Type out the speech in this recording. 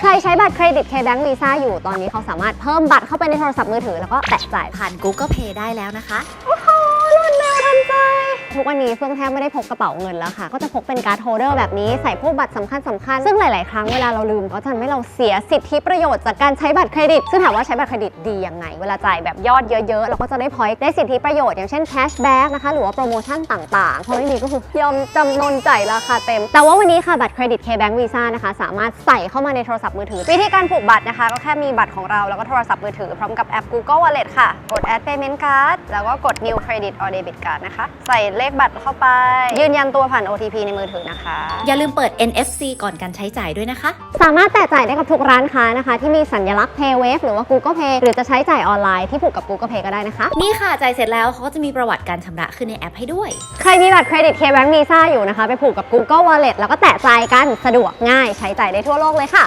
ใครใช้บัตรเครดิต KBank Visa อยู่ตอนนี้เขาสามารถเพิ่มบัตรเข้าไปในโทรศัพท์มือถือแล้วก็แตะจ่ายผ่าน Google Pay ได้แล้วนะคะ โอ้โห ทุกวันนี้เฟื่องแทบไม่ได้พกกระเป๋าเงินแล้วค่ะ ก็จะพกเป็นการ์ดโฮเดอร์แบบนี้ใส่พวกบัตรสำคัญสำคัญซึ่งหลาย ๆ ครั้งเวลาเราลืมก็จะทำให้เราเสียสิทธิประโยชน์จากการใช้บัตรเครดิต ซึ่งถามว่าใช้บัตรเครดิตดียังไง เวลาจ่ายแบบยอดเยอะ ๆ เราก็จะได้พอยต์ได้สิทธิประโยชน์อย่างเช่นแคชแบ็กนะคะหรือว่าโปรโมชั่นต่าง ๆ เพราะไม่มีก็คือยอมจำนนจ่ายราคาเต็ม แต่ว่าวันนี้ค่ะบัตรเครดิต KBank Visa นะคะสามารถใส่เข้ามาในโทรศัพท์มือถือ วิธีการผูกบัตรนะคะ ก็แค่มีบัตรของเราแล้วก็โทรศัพท์มือถือพร้อมกับแอป Google Wallet ค่ะ กด Add Payment Card แล้วก็กด New Credit or Debit Card นะคะ ใส่เลขบัตรเข้าไป ยืนยันตัวผ่าน OTP ในมือถือนะคะ อย่าลืมเปิด NFC ก่อนการใช้จ่ายด้วยนะคะ สามารถแตะจ่ายได้กับทุกร้านค้านะคะ ที่มีสัญลักษณ์ PayWave หรือว่า Google Pay หรือจะใช้จ่ายออนไลน์ที่ผูกกับ Google Pay ก็ได้นะคะ นี่ค่ะจ่ายเสร็จแล้วเขาก็จะมีประวัติการชำระขึ้นในแอปให้ด้วย ใครมีบัตรเครดิต KBank Visa อยู่นะคะ ไปผูกกับ Google Wallet แล้วก็แตะจ่ายกันสะดวกง่ายใช้จ่ายได้ทั่วโลกเลยค่ะ